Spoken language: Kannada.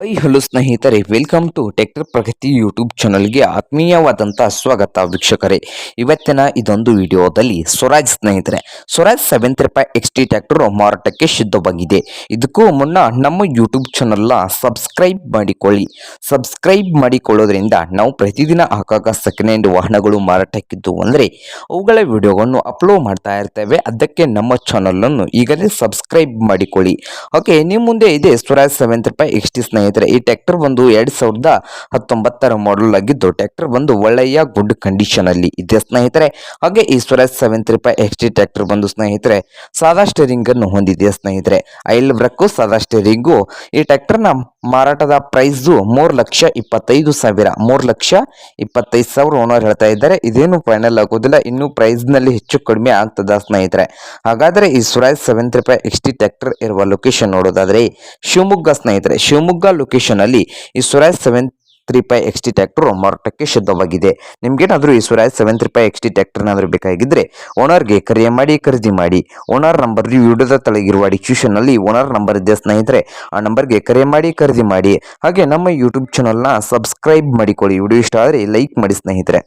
ಹೈ, ಹಲೋ ಸ್ನೇಹಿತರೆ welcome to tractor Pragati YouTube ಚಾನಲ್ಗೆ ಆತ್ಮೀಯವಾದಂಥ ಸ್ವಾಗತ ವೀಕ್ಷಕರೇ. ಇವತ್ತಿನ ಇದೊಂದು ವಿಡಿಯೋದಲ್ಲಿ ಸ್ವರಾಜ್ ಸ್ನೇಹಿತರೆ, ಸ್ವರಾಜ್ ಸೆವೆಂತ್ ರೂಪಾಯಿ ಎಕ್ಸ್ ಟಿ ಟ್ಯಾಕ್ಟರ್ ಮಾರಾಟಕ್ಕೆ ಸಿದ್ಧವಾಗಿದೆ. ಇದಕ್ಕೂ ಮುನ್ನ ನಮ್ಮ ಯೂಟ್ಯೂಬ್ ಚಾನಲ್ನ ಸಬ್ಸ್ಕ್ರೈಬ್ ಮಾಡಿಕೊಳ್ಳಿ. ಸಬ್ಸ್ಕ್ರೈಬ್ ಮಾಡಿಕೊಳ್ಳೋದ್ರಿಂದ ನಾವು ಪ್ರತಿದಿನ ಆಗಾಗ ಸೆಕೆಂಡ್ ಹ್ಯಾಂಡ್ ವಾಹನಗಳು ಮಾರಾಟಕ್ಕಿದ್ದು ಅಂದರೆ ಅವುಗಳ ವಿಡಿಯೋವನ್ನು ಅಪ್ಲೋಡ್ ಮಾಡ್ತಾ ಇರ್ತೇವೆ. ಅದಕ್ಕೆ ನಮ್ಮ ಚಾನಲನ್ನು ಈಗಲೇ ಸಬ್ಸ್ಕ್ರೈಬ್ ಮಾಡಿಕೊಳ್ಳಿ. ಓಕೆ ನಿಮ್ಮ ಮುಂದೆ ಇದೆ ಸ್ವರಾಜ್ ಸೆವೆಂತ್ ರೂಪಾಯಿ ಎಕ್ಸ್ ಟಿ ಈ ಟ್ರ್ಯಾಕ್ಟರ್ ಬಂದು ಎರಡ್ ಸಾವಿರದ ಹತ್ತೊಂಬತ್ತರ ಮಾಡಲ್ ಆಗಿದ್ದು, ಟ್ರ್ಯಾಕ್ಟರ್ ಬಂದು ಒಳ್ಳೆಯ ಗುಡ್ ಕಂಡೀಷನ್ ಅಲ್ಲಿ ಇದೆ ಸ್ನೇಹಿತರೆ. ಹಾಗೆ ಈ Swaraj three five X T tractor ಬಂದು ಸ್ನೇಹಿತರೆ, ಸಾದಾ ಸ್ಟೇರಿಂಗ್ ಅನ್ನು ಹೊಂದಿದೆ ಸ್ನೇಹಿತರೆ? ಐಲ್ ಬ್ರಕ್ಕು, ಸಾದಾ ಸ್ಟೇರಿಂಗು ಈ ಟ್ರ್ಯಾಕ್ಟರ್ನ ಮಾರಾಟದ ಪ್ರೈಸ್ ಮೂರು ಲಕ್ಷ ಇಪ್ಪತ್ತೈದು ಸಾವಿರ, ಮೂರು ಲಕ್ಷ ಇಪ್ಪತ್ತೈದು ಸಾವಿರ ಓನರ್ ಹೇಳ್ತಾ ಇದ್ದಾರೆ. ಇದೇನು ಫೈನಲ್ ಆಗೋದಿಲ್ಲ, ಇನ್ನು ಪ್ರೈಸ್ನಲ್ಲಿ ಹೆಚ್ಚು ಕಡಿಮೆ ಆಗ್ತದ ಸ್ನೇಹಿತರೆ. ಹಾಗಾದ್ರೆ ಈ Swaraj three five X T tractor ಇರುವ ಲೊಕೇಶನ್ ನೋಡೋದಾದ್ರೆ, ಶಿವಮೊಗ್ಗ ಸ್ನೇಹಿತರೆ. ಶಿವಮೊಗ್ಗ ಲೊಕೇಶನ್ ಅಲ್ಲಿ ಈ Swaraj seven three five X T tractor ಮಾರಾಟಕ್ಕೆ ಶುದ್ಧವಾಗಿದೆ. ನಿಮ್ಗೇನಾದರೂ ಈ Swaraj seven three five X T ಟ್ಯಾಕ್ಟರ್ನಾದರೂ ಬೇಕಾಗಿದ್ದರೆ ಓನರ್ಗೆ ಕರೆ ಮಾಡಿ, ಖರೀದಿ ಮಾಡಿ. ಓನರ್ ನಂಬರ್ ವಿಡಿಯೋದ ತಳಗಿರುವ ಡಿಸ್ಕ್ರಿಪ್ಷನ್ನಲ್ಲಿ ಓನರ್ ನಂಬರ್ ಇದೆ ಸ್ನೇಹಿತರೆ, ಆ ನಂಬರ್ಗೆ ಕರೆ ಮಾಡಿ, ಖರೀದಿ ಮಾಡಿ. ಹಾಗೆ ನಮ್ಮ ಯೂಟ್ಯೂಬ್ ಚಾನಲ್ನ ಸಬ್ಸ್ಕ್ರೈಬ್ ಮಾಡಿಕೊಳ್ಳಿ. ವಿಡಿಯೋ ಇಷ್ಟ ಆದರೆ ಲೈಕ್ ಮಾಡಿ ಸ್ನೇಹಿತರೆ.